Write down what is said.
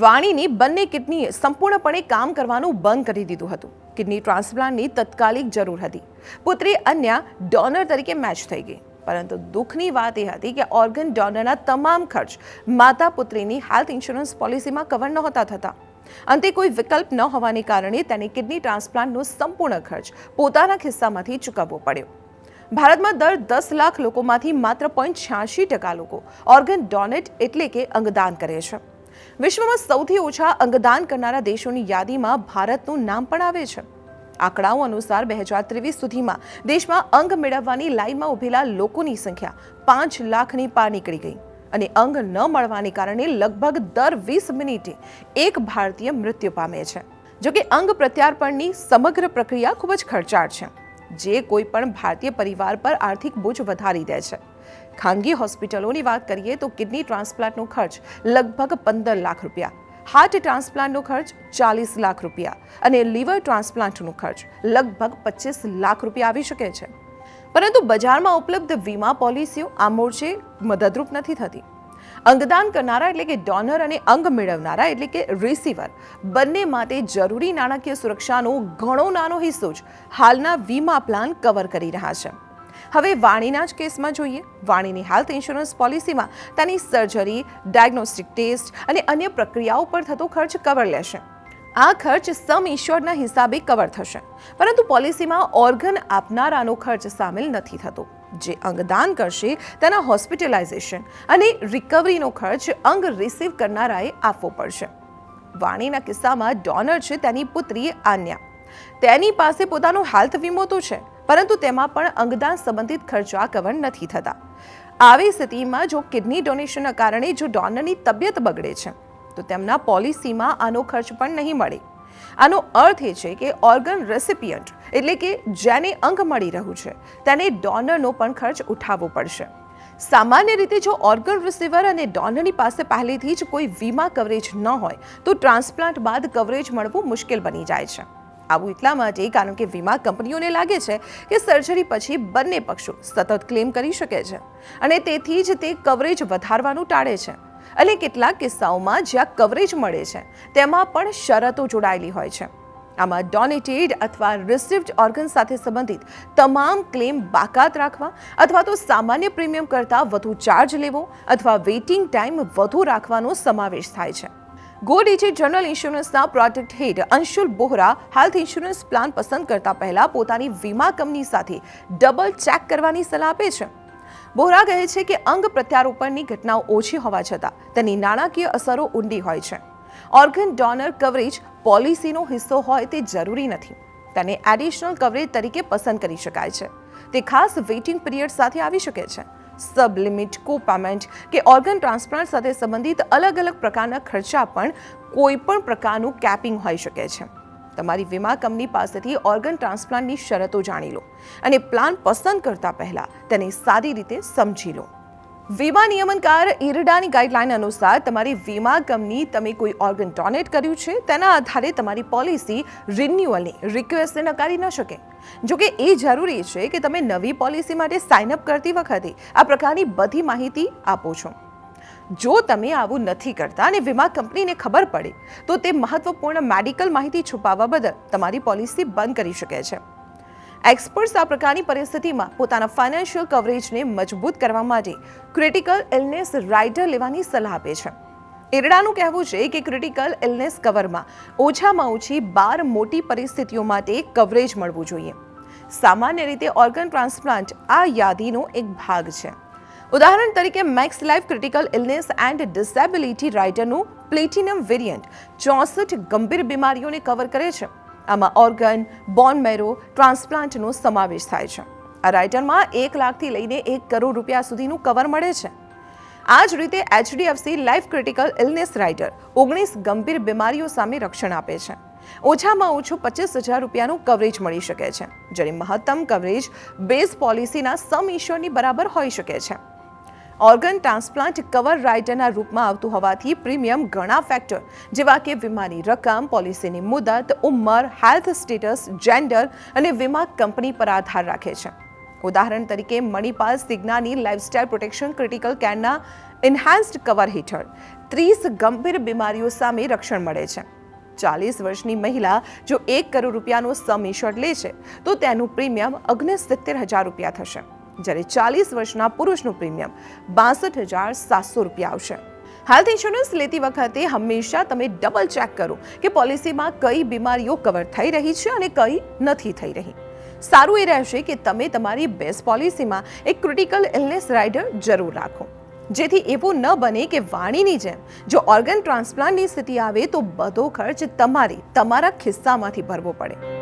વાણીની બંને કિડનીએ સંપૂર્ણપણે કામ કરવાનું બંધ કરી દીધું હતું. કિડની ટ્રાન્સપ્લાન્ટની તત્કાલિક જરૂર હતી. પુત્રી અન્ય ડોનર તરીકે મેચ થઈ ગઈ. પરંતુ દુઃખની વાત એ હતી કે ઓર્ગન ડોનરના તમામ ખર્ચ માતા પુત્રીની હેલ્થ ઇન્સ્યોરન્સ પોલિસીમાં કવર નહોતા થતા. અંતે કોઈ વિકલ્પ ન હોવાને કારણે તેને કિડની ટ્રાન્સપ્લાન્ટનો સંપૂર્ણ ખર્ચ પોતાના ખિસ્સામાંથી ચૂકવવો પડ્યો. ભારતમાં દર દસ લાખ લોકોમાંથી માત્ર પોઈન્ટ છ્યાસી ટકા લોકો ઓર્ગન ડોનેટ એટલે કે અંગદાન કરે છે. વિશ્વમાં સૌથી ઓછા અંગદાન કરનારા દેશોની યાદીમાં ભારતનું નામ પણ આવે છે. આંકડાઓ અનુસાર બે હજાર ત્રેવીસ સુધીમાં દેશમાં અંગ મેળવવાની લાઈનમાં ઊભેલા લોકોની સંખ્યા પાંચ લાખની પાર નીકળી ગઈ અને અંગ ન મળવાને કારણે લગભગ દર વીસ મિનિટે એક ભારતીય મૃત્યુ પામે છે. જોકે અંગ પ્રત્યાર્પણની સમગ્ર પ્રક્રિયા ખૂબ જ ખર્ચાળ છે. જે કોઈ પણ ભારતીય પરિવાર પર આર્થિક બોજ વધારી દે છે. ખાનગી હોસ્પિટલોની વાત કરીએ તો કિડની ટ્રાન્સપ્લાન્ટનો ખર્ચ લગભગ પંદર લાખ રૂપિયા, હાર્ટ ટ્રાન્સપ્લાન્ટનો ખર્ચ ચાલીસ લાખ રૂપિયા અને લીવર ટ્રાન્સપ્લાન્ટનો ખર્ચ લગભગ પચીસ લાખ રૂપિયા આવી શકે છે. પરંતુ બજારમાં ઉપલબ્ધ વીમા પોલિસીઓ આ મોરચે મદદરૂપ નથી થતી. અંગદાન કરનારા એટલે કે ડોનર અને અંગ મેળવનારા એટલે કે રિસીવર બંને માટે જરૂરી નાણાકીય સુરક્ષાનો ઘણો નાનો હિસ્સો જ હાલના વીમા પ્લાન કવર કરી રહ્યા છે. હવે વાણીના જ કેસમાં જોઈએ. વાણીની હેલ્થ ઇન્સ્યોરન્સ પોલિસીમાં તેની સર્જરી ડાયગ્નોસ્ટિક ટેસ્ટ અને અન્ય પ્રક્રિયાઓ પર થતો ખર્ચ કવર લેશે. આ ખર્ચ સમ ઇશ્યોરના હિસાબે કવર થશે. પરંતુ પોલિસીમાં ઓર્ગન આપનારાનો ખર્ચ સામેલ નથી થતો. જે અંગદાન કરશે તેના હોસ્પિટલાઇઝેશન અને રિકવરીનો ખર્ચ અંગ રિસીવ કરનારાએ આપવો પડશે. વાણીના કિસ્સામાં ડોનર છે તેની પુત્રી આન્યા. તેની પાસે પોતાનો હેલ્થ વીમો તો છે, પરંતુ તેમાં પણ અંગદાન સંબંધિત ખર્ચા કવર નથી થતા. આવી સ્થિતિમાં જો કિડની ડોનેશનના કારણે જો ડોનરની તબિયત બગડે છે તો તેમના પોલિસીમાં આનો ખર્ચ પણ નહીં મળે. આનો અર્થ એ છે કે ઓર્ગન રેસિપિયન્ટ એટલે કે જેને અંગ મળી રહ્યું છે, તેને ડોનરનો પણ ખર્ચ ઉઠાવવો પડશે. સામાન્ય રીતે જો ઓર્ગન રિસીવર અને ડોનરની પાસે પહેલેથી જ કોઈ વીમા કવરેજ ન હોય, તો ટ્રાન્સપ્લાન્ટ બાદ કવરેજ મળવું મુશ્કેલ બની જાય છે. આવું એટલા માટે કારણ કે વીમા કંપનીઓને લાગે છે કે સર્જરી પછી બંને પક્ષો સતત ક્લેમ કરી શકે છે અને તેથી જ તે કવરેજ વધારવાનું ટાળે છે. અને કેટલાક કિસ્સાઓમાં જ્યાં કવરેજ મળે છે, તેમાં પણ શરતો જોડાયેલી હોય છે. આમાં ડોનેટેડ અથવા રિસીવ્ડ ઓર્ગન સાથે સંબંધિત તમામ ક્લેમ બાકાત રાખવા અથવા તો સામાન્ય પ્રીમિયમ કરતાં વધુ ચાર્જ લેવો અથવા વેઇટિંગ ટાઈમ વધુ રાખવાનો સમાવેશ થાય છે. Go digit general ઇન્સ્યોરન્સના project head Anshul Bohra health insurance plan પસંદ કરતા પહેલા પોતાની વીમા કંપની સાથે ડબલ ચેક કરવાની સલાહ આપે છે. બોહરા કહે છે કે અંગ પ્રત્યારોપણની ઘટનાઓ ઓછી હોવા છતાં તેની નાણાકીય અસરો ઊંડી હોય છે. ઓર્ગન ડોનર કવરેજ પોલિસીનો હિસ્સો હોય તે જરૂરી નથી. તેને એડિશનલ કવરેજ તરીકે પસંદ કરી શકાય છે. તે ખાસ વેઇટિંગ પિરિયડ સાથે આવી શકે છે. સબ લિમિટ કોપામેન્ટ કે ઓર્ગન ટ્રાન્સપ્લાન્ટ સાથે સંબંધિત અલગ અલગ પ્રકારના ખર્ચા પણ કોઈપણ પ્રકારનું કેપિંગ હોઈ શકે છે. તમારી વીમા કંપની પાસેથી ઓર્ગન ટ્રાન્સપ્લાન્ટની શરતો જાણી લો અને પ્લાન પસંદ કરતા પહેલા તેને સારી રીતે સમજી લો. વીમા નિયમનકાર ઈરડાની ગાઈડલાઈન અનુસાર તમારી વીમા કંપની તમે કોઈ ઓર્ગન ડોનેટ કર્યું છે તેના આધારે તમારી પોલિસી રિન્યુઅલની રિક્વેસ્ટને નકારી ન શકે. જોકે એ જરૂરી છે કે તમે નવી પોલિસી માટે સાઇન અપ કરતી વખતે આ પ્રકારની બધી માહિતી આપો છો. જો તમે આવું નથી કરતા અને વીમા કંપનીને ખબર પડે, તો તે મહત્વપૂર્ણ મેડિકલ માહિતી છુપાવવા બદલ તમારી પોલિસી બંધ કરી શકે છે. એક્સપર્ટ્સ આ પ્રકારની પરિસ્થિતિમાં પોતાના ફાઇનાન્શિયલ કવરેજને મજબૂત કરવા માટે ક્રિટિકલ ઇલનેસ રાઇડર લેવાની સલાહ આપે છે. એરડાનું કહેવું છે કે ક્રિટિકલ ઇલનેસ કવરમાં ઓછામાં ઓછી બાર મોટી પરિસ્થિતિઓ માટે કવરેજ મળવું જોઈએ. સામાન્ય રીતે ઓર્ગન ટ્રાન્સપ્લાન્ટ આ યાદીનો એક ભાગ છે. ઉદાહરણ તરીકે max life critical illness and disability રાઇડરનું platinum variant ચોસઠ ગંભીર બીમારીઓને કવર કરે છે. આમાં ઓર્ગન બોન મેરો ટ્રાન્સપ્લાન્ટનો સમાવેશ થાય છે. આ રાઇટરમાં એક લાખથી લઈને એક કરોડ રૂપિયા સુધીનું કવર મળે છે. આ જ રીતે HDFC life critical illness rider ઓગણીસ ગંભીર બીમારીઓ સામે રક્ષણ આપે છે. ઓછામાં ઓછું પચીસ હજાર રૂપિયાનું કવરેજ મળી શકે છે જ્યારે મહત્તમ કવરેજ બેઝ પોલિસીના સમ ઇશ્યોરની બરાબર હોઈ શકે છે. ઓર્ગન ટ્રાન્સપ્લાન્ટ કવર રાઇટરના રૂપમાં આવતું હોવાથી પ્રીમિયમ ઘણા ફેક્ટર જેવા કે વીમાની રકમ, પોલિસીની મુદત, ઉંમર હેલ્થ સ્ટેટસ જેન્ડર અને વીમા કંપની પર આધાર રાખે છે. ઉદાહરણ તરીકે, મણિપાલ સિગ્નાની લાઇફસ્ટાઇલ પ્રોટેક્શન ક્રિટિકલ કેરના એન્હાન્સ્ડ કવર હેઠળ ત્રીસ ગંભીર બીમારીઓ સામે રક્ષણ મળે છે. ચાલીસ વર્ષની મહિલા જો એક કરોડ રૂપિયાનો સમ ઇન્શ્યોર્ડ લે છે, તો તેનું પ્રીમિયમ ઓગણસિત્તેર હજાર રૂપિયા થશે. જ્યારે ચાલીસ વર્ષના પુરુષનું પ્રીમિયમ બાસઠ હજાર સાતસો રૂપિયા આવશે. હેલ્થ ઇન્સ્યોરન્સ લેતી વખતે હંમેશા તમે ડબલ ચેક કરો કે પોલિસીમાં કઈ બીમારીઓ કવર થઈ રહી છે અને કઈ નથી થઈ રહી. સારું એ રહેશે કે તમે તમારી બેસ્ટ પોલિસીમાં એક ક્રિટિકલ ઇલનેસ રાઇડર જરૂર રાખો. જેથી એવું ન બને કે વાણીની જેમ જો ઓર્ગન ટ્રાન્સપ્લાન્ટની સ્થિતિ આવે તો બધો ખર્ચ તમારે, તમારા ખિસ્સામાંથી ભરવો પડે.